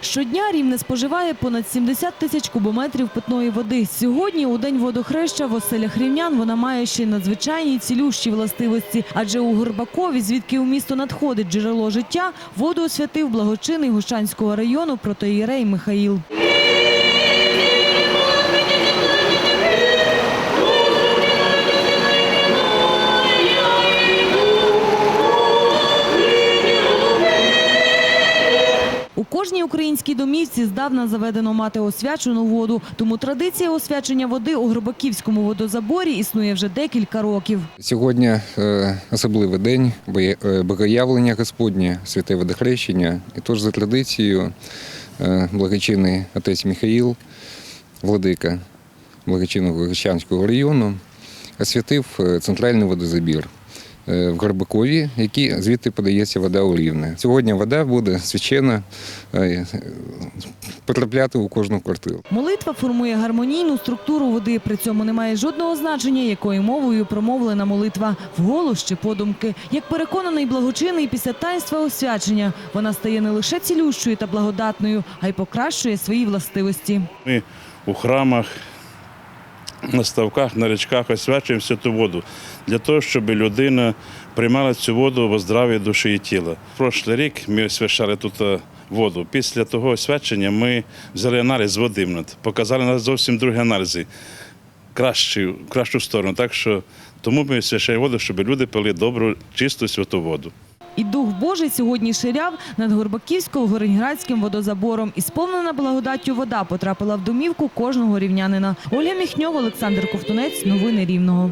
Щодня Рівне споживає понад 70 тисяч кубометрів питної води. Сьогодні, у день водохреща, в оселях рівнян вона має ще надзвичайні цілющі властивості. Адже у Горбакові, звідки у місто надходить джерело життя, воду освятив благочинний Гущанського району протоїрей Михаїл. Кожній українській домівці здавна заведено мати освячену воду. Тому традиція освячення води у Горбаківському водозаборі існує вже декілька років. Сьогодні е, особливий день, е, богоявлення Господнє, святе водохрещення. І тож за традицією е, благочинний отець Михаїл, владика благочинного Гречанського району, освятив центральний водозабір в Горбакові, який звідти подається вода у Рівне. Сьогодні вода буде священна е, потрапляти у кожну квартиру. Молитва формує гармонійну структуру води. При цьому немає жодного значення, якою мовою промовлена молитва вголос чи подумки. Як переконаний благочинний після таїнства освячення, вона стає не лише цілющою та благодатною, а й покращує свої властивості. Ми у храмах, на ставках, на річках освячуємо святу воду для того, щоб людина приймала цю воду во здраві душі і тіла. Прошлий рік ми освячали тут е, воду. Після того освячення ми взяли аналіз води, показали нас зовсім другі аналізи, кращу, кращу сторону. Так що тому ми освячаємо воду, щоб люди пили добру, чисту святу воду. І Дух Божий сьогодні ширяв над Горбаківсько-Гориньградським водозабором. І сповнена благодаттю вода потрапила в домівку кожного рівнянина. Ольга Міхньова, Олександр Ковтунець. Новини Рівного.